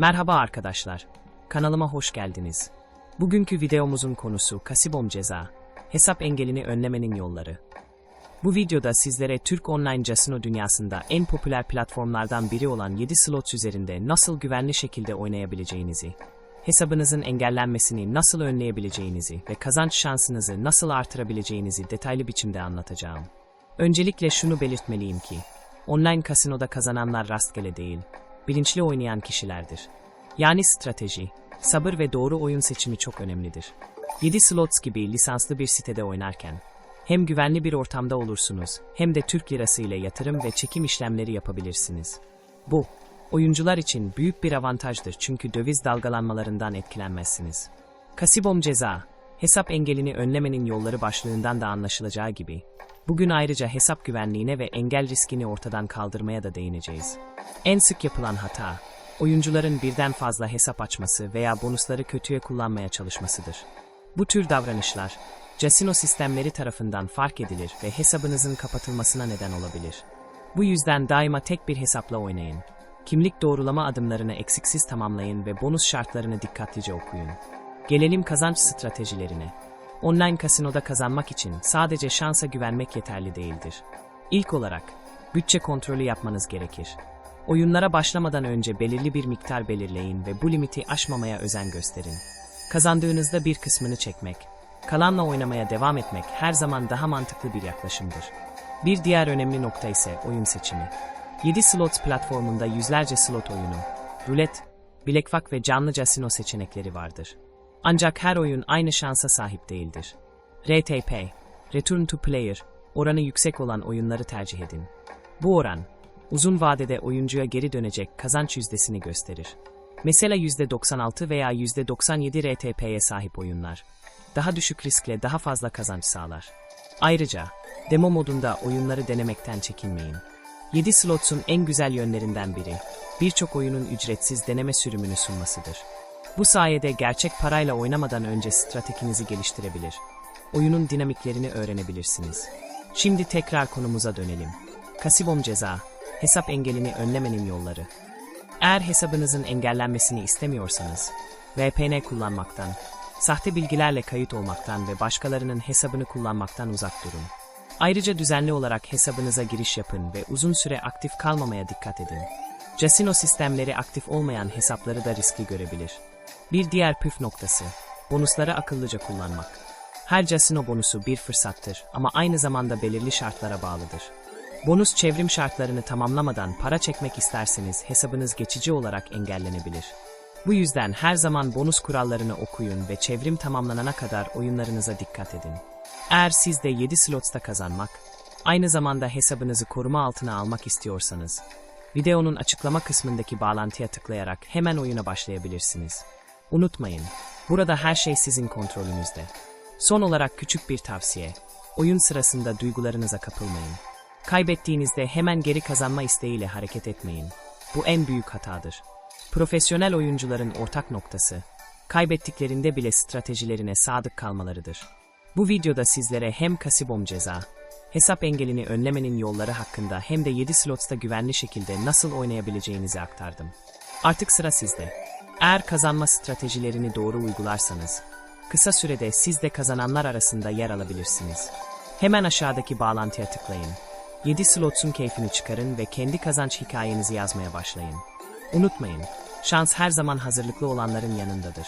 Merhaba arkadaşlar. Kanalıma hoş geldiniz. Bugünkü videomuzun konusu Kasibom Ceza. Hesap engelini önlemenin yolları. Bu videoda sizlere Türk online casino dünyasında en popüler platformlardan biri olan 7 slots üzerinde nasıl güvenli şekilde oynayabileceğinizi, hesabınızın engellenmesini nasıl önleyebileceğinizi ve kazanç şansınızı nasıl artırabileceğinizi detaylı biçimde anlatacağım. Öncelikle şunu belirtmeliyim ki, online kasinoda kazananlar rastgele değil, bilinçli oynayan kişilerdir. Yani strateji, sabır ve doğru oyun seçimi çok önemlidir. 7 slots gibi lisanslı bir sitede oynarken, hem güvenli bir ortamda olursunuz, hem de Türk lirası ile yatırım ve çekim işlemleri yapabilirsiniz. Bu, oyuncular için büyük bir avantajdır çünkü döviz dalgalanmalarından etkilenmezsiniz. Kasibom ceza, hesap engelini önlemenin yolları başlığından da anlaşılacağı gibi, bugün ayrıca hesap güvenliğine ve engel riskini ortadan kaldırmaya da değineceğiz. En sık yapılan hata, oyuncuların birden fazla hesap açması veya bonusları kötüye kullanmaya çalışmasıdır. Bu tür davranışlar, casino sistemleri tarafından fark edilir ve hesabınızın kapatılmasına neden olabilir. Bu yüzden daima tek bir hesapla oynayın. Kimlik doğrulama adımlarını eksiksiz tamamlayın ve bonus şartlarını dikkatlice okuyun. Gelelim kazanç stratejilerine. Online kasinoda kazanmak için sadece şansa güvenmek yeterli değildir. İlk olarak, bütçe kontrolü yapmanız gerekir. Oyunlara başlamadan önce belirli bir miktar belirleyin ve bu limiti aşmamaya özen gösterin. Kazandığınızda bir kısmını çekmek, kalanla oynamaya devam etmek her zaman daha mantıklı bir yaklaşımdır. Bir diğer önemli nokta ise oyun seçimi. 7 slots platformunda yüzlerce slot oyunu, rulet, bilekvak ve canlı casino seçenekleri vardır. Ancak her oyun aynı şansa sahip değildir. RTP, Return to Player, oranı yüksek olan oyunları tercih edin. Bu oran, uzun vadede oyuncuya geri dönecek kazanç yüzdesini gösterir. Mesela %96 veya %97 RTP'ye sahip oyunlar. Daha düşük riskle daha fazla kazanç sağlar. Ayrıca, demo modunda oyunları denemekten çekinmeyin. 7 slots'un en güzel yönlerinden biri, birçok oyunun ücretsiz deneme sürümünü sunmasıdır. Bu sayede gerçek parayla oynamadan önce stratejinizi geliştirebilir. Oyunun dinamiklerini öğrenebilirsiniz. Şimdi tekrar konumuza dönelim. Kasibom ceza, hesap engelini önlemenin yolları. Eğer hesabınızın engellenmesini istemiyorsanız, VPN kullanmaktan, sahte bilgilerle kayıt olmaktan ve başkalarının hesabını kullanmaktan uzak durun. Ayrıca düzenli olarak hesabınıza giriş yapın ve uzun süre aktif kalmamaya dikkat edin. Casino sistemleri aktif olmayan hesapları da riskli görebilir. Bir diğer püf noktası, bonusları akıllıca kullanmak. Her casino bonusu bir fırsattır ama aynı zamanda belirli şartlara bağlıdır. Bonus çevrim şartlarını tamamlamadan para çekmek isterseniz hesabınız geçici olarak engellenebilir. Bu yüzden her zaman bonus kurallarını okuyun ve çevrim tamamlanana kadar oyunlarınıza dikkat edin. Eğer siz de 7 slotsta kazanmak, aynı zamanda hesabınızı koruma altına almak istiyorsanız, videonun açıklama kısmındaki bağlantıya tıklayarak hemen oyuna başlayabilirsiniz. Unutmayın, burada her şey sizin kontrolünüzde. Son olarak küçük bir tavsiye, oyun sırasında duygularınıza kapılmayın. Kaybettiğinizde hemen geri kazanma isteğiyle hareket etmeyin. Bu en büyük hatadır. Profesyonel oyuncuların ortak noktası, kaybettiklerinde bile stratejilerine sadık kalmalarıdır. Bu videoda sizlere hem kasibom ceza, hesap engelini önlemenin yolları hakkında hem de 7 slotsta güvenli şekilde nasıl oynayabileceğinizi aktardım. Artık sıra sizde. Eğer kazanma stratejilerini doğru uygularsanız, kısa sürede siz de kazananlar arasında yer alabilirsiniz. Hemen aşağıdaki bağlantıya tıklayın. 7 slotsun keyfini çıkarın ve kendi kazanç hikayenizi yazmaya başlayın. Unutmayın, şans her zaman hazırlıklı olanların yanındadır.